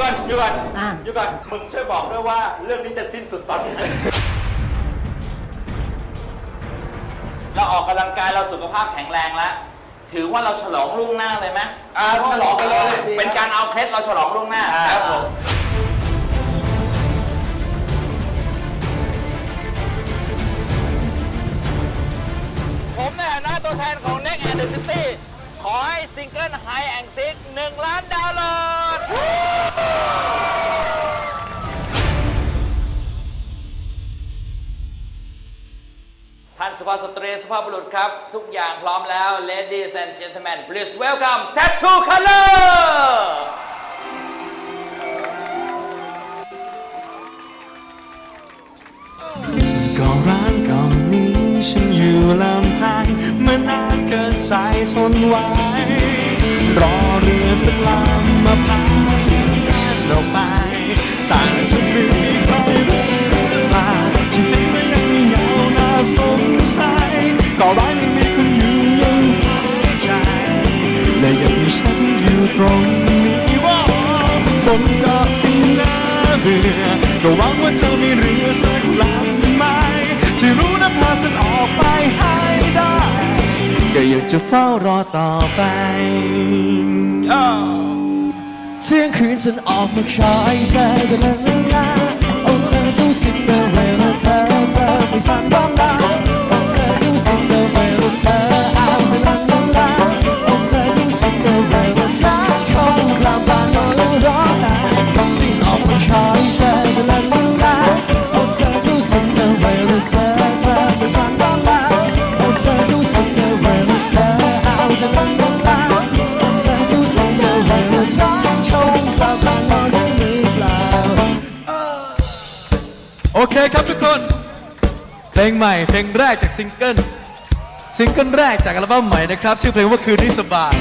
ก่อนเดี๋ยวก่อนเดี๋ยวก่อนอะเดี๋ยวก่อนมึงช่วยบอกด้วยว่าเรื่องนี้จะสิ้นสุดตอนไหนเราออกกำลังกายเราสุขภาพแข็งแรงแล้ว ถือว่าเราฉลองล่วงหน้าเลยไหมอ่าฉลองไปเลยเป็นการเอาเคล็ดเราฉลองล่วงหน้าครับผมผมในฐานะตัวแทนของ Next and the City ขอให้ซิงเกิล High and Sick 1ล้านดาวน์โหลด ภาพสตรีสุภาพบุรุษครับ ทุกอย่างพร้อมแล้ว Ladies and Gentlemen please welcome Tattoo Color ก็ร้านก่อนนี้ฉันอยู่ลำพังเมื่อนานเกินใจทนไหวรอเรือสักลำมาพาฉันแล่นออกไปแต่จะไม่มีใครรู้ ตรงนี้ว่าบนเกาะที่น่าเบื่อก็หวังว่าจะมีเรือสักลำไหมที่รู้นะพาฉันออกไปให้ได้ ก็อยากจะเฝ้ารอต่อไปอ้าวเที่ยงคืนฉันออกมาคอยเธอกันละละโอ้เธอเจ้าซินเดอเรลล่าเธอเธอไม่สั่งบ้างละ คครับทุกคน เพลงใหม่เพลงแรกจากซิงเกิลซิงเกิลแรกจากอัลบั้มใหม่นะครับ ชื่อเพลงว่าคืนนี้สบาย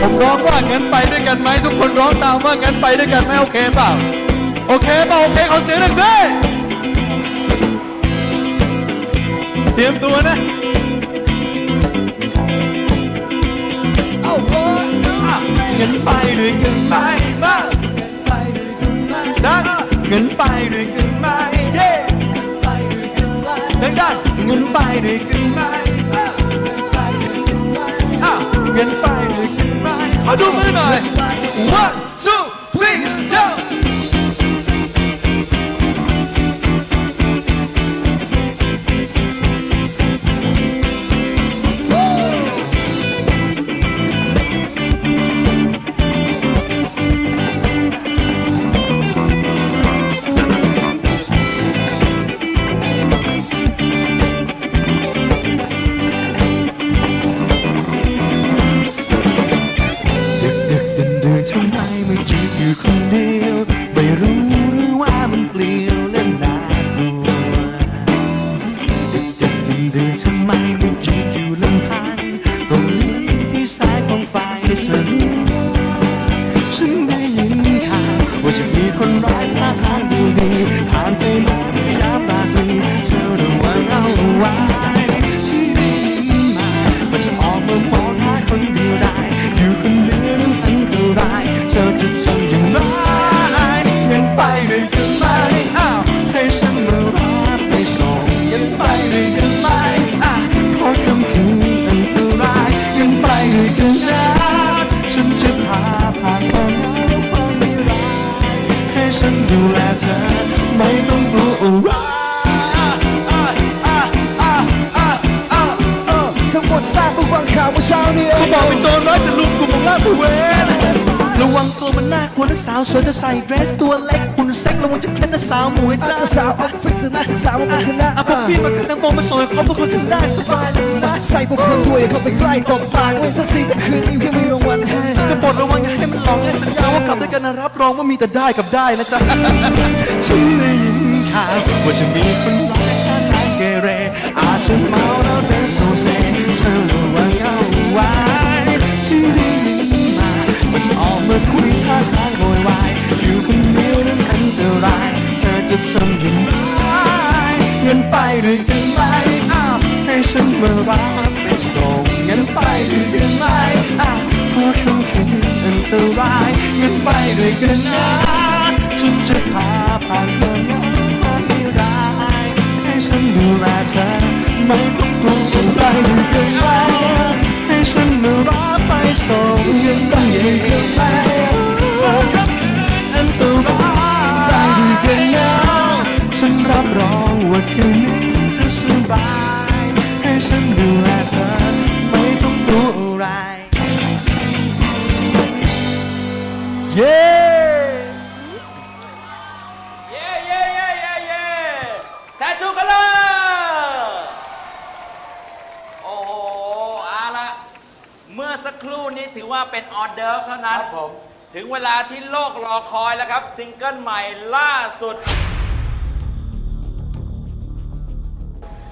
ผมร้องว่างั้นไปด้วยกันไหมทุกคนร้องตามว่างั้นไปด้วยกันไหมโอเคเปล่าโอเคเปล่าโอเคขอเสียงหน่อยสิเตรียมตัวนะเอาเงินไปด้วยกันไหมบ้างดังเงินไปด้วยกันไหมเย้ ดังดังเงินไปด้วยกันไหมอ้าวเงินไปด้วยกันไหมขอดูมือหน่อย one ดูแลเธอ ไม่ต้องกลัวอะไรอะอะอะอะอะอะอะทั้งหมดทราบเพื่อฟังข่าวเมื่อเช้านี้เขาบอกเป็นโจรร้ายจะลุมกูมองลาดตระเวน ระวังตัวมันน่ากลัวนะสาวสวยจะใส่เดรสตัวเล็กหุ่นเซ็กระวังจะเคล็ดนะสาวหมวยอาจจ้าจะสาวออฟฟิศน่าศึกษาว่ามันคือหน้าอะพวกพี่มากันทั้งวงมาส่งให้ครบทุกคนกันได้สบายเลยนะใส่พวกคนด้วยเข้าไปใกล้ตบปากเว้นสักสีจะคืนนี้เพียงมีรางวัลให้ก็โปรดระวังอย่าให้มันหลอกให้สัญญาว่ากลับด้วยกันนะรับรองว่ามีแต่ได้กับได้นะจ๊ะฉันได้ยินข่าวว่าจะมีคนร้ายท่าทางเกเรอาจจะเมาแล้วเดินโซเซเธอระวังเอาไว้ คุยท่างโวยวายอยู่คนเดียวนั้นอันตราย เธอจะทำอย่างไรเงินไปด้วยกันไหมอ้าวให้ฉันมารับไปส่งเงินงั้นไปด้วยกันไหมอะเพราะคำคืนอันตรายงั้นไปด้วยกันนะฉันจะพาผ่านความเหงาความไม่ร้ายให้ฉันดูแลเธอไม่ต้องกลัวไปด้วยกันไหมให้ฉันมารับไปส่งยังไปด้วยกันไหม คืนนี้จะสบาย ให้ฉันดูแลเธอไม่ต้องกลัวอะไร เย้เย้เย้เย้เย้เย้แททูกันเลยโอ้โหเอาละเมื่อสักครู่นี้ถือว่าเป็นออเดอร์ฟเท่านั้นผมถึงเวลาที่โลกรอคอยแล้วครับ ซิงเกิลใหม่ล่าสุด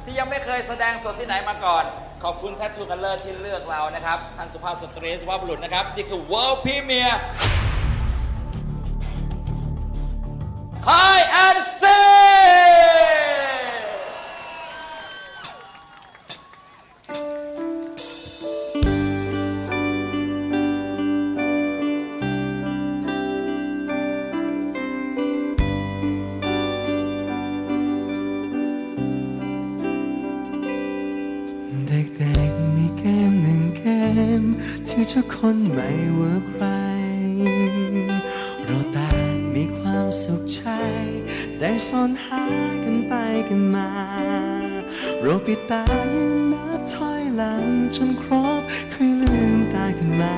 ที่ยังไม่เคยแสดงสดที่ไหนมาก่อน ขอบคุณแท t ทูคัลเลอร์ที่เลือกเรานะครับท่านสุภาพสตรีสุภาพบุรุษนะครับ นี่คือ World Premiere ที่ทุกคนไม่ว่าใคร เราต่างมีความสุขใจ ได้ซ่อนหากันไปกันมา เราปิดตายืนนับถอยหลังจนครบค่อยลืมตาขึ้นมา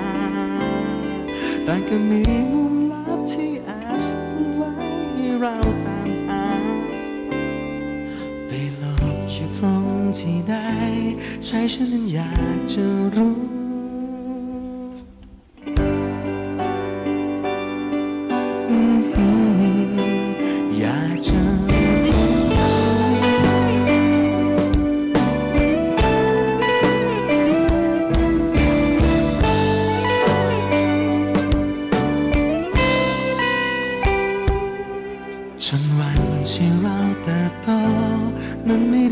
แต่ก็มีมุมลับที่แอบซ่อนไว้ให้เราตามหาไปหลบอยู่ตรงที่ใดใจฉันนั้นอยากจะรู้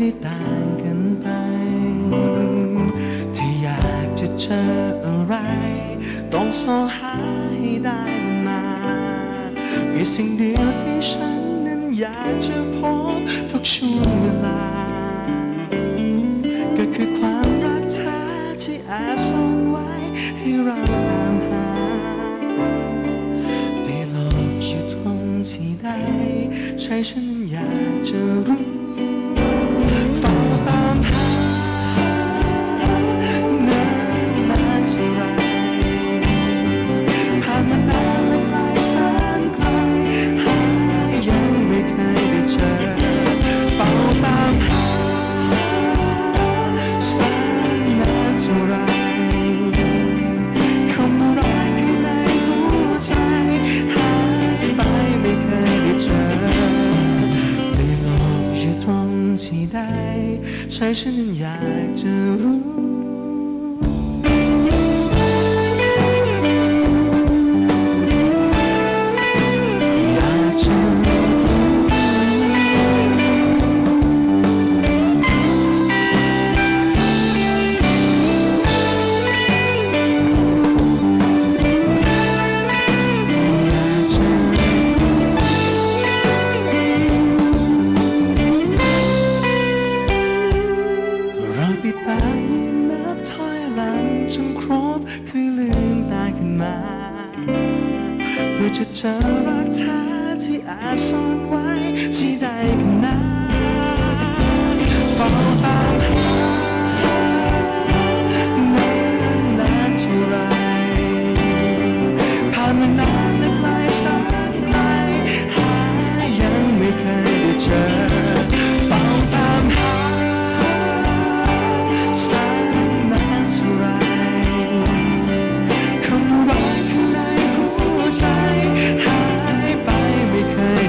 ได้ต่างกันไป ที่อยากจะเจออะไร ต้องสอหาให้ได้มันมา มีสิ่งเดียวที่ฉันนั้นอยากจะพบทุกช่วงเวลา ก็คือความรักแท้ที่แอบซ่อนไว้ให้เราตามหาได้หลบอยู่ตรงที่ใดใจฉันนั้นอยากจะรู้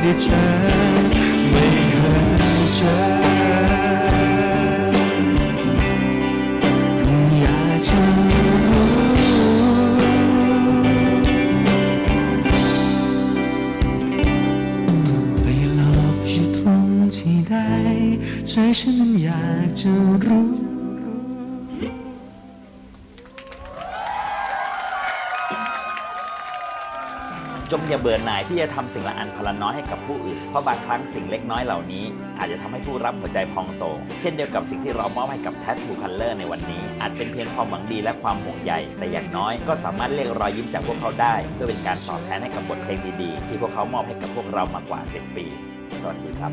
เคยได้เจอไม่เคยเจออยากจะรู้ไปหลบอยู่ตรงที่ใดใจฉันนั้นอยากจะรู้ จงอย่าเบื่อหน่ายที่จะทำสิ่งละอันพละน้อยให้กับผู้อื่น เพราะบางครั้งสิ่งเล็กน้อยเหล่านี้ อาจจะทำให้ผู้รับหัวใจพองโต เช่นเดียวกับสิ่งที่เรามอบให้กับ Tattoo Color ในวันนี้ อาจเป็นเพียงความหวังดีและความห่วงใย แต่อย่างน้อยก็สามารถเรียกรอยยิ้มจากพวกเขาได้ เพื่อเป็นการตอบแทนให้กับบทเพลงดีๆที่พวกเขามอบให้กับพวกเรามากว่า 10 ปี สวัสดีครับ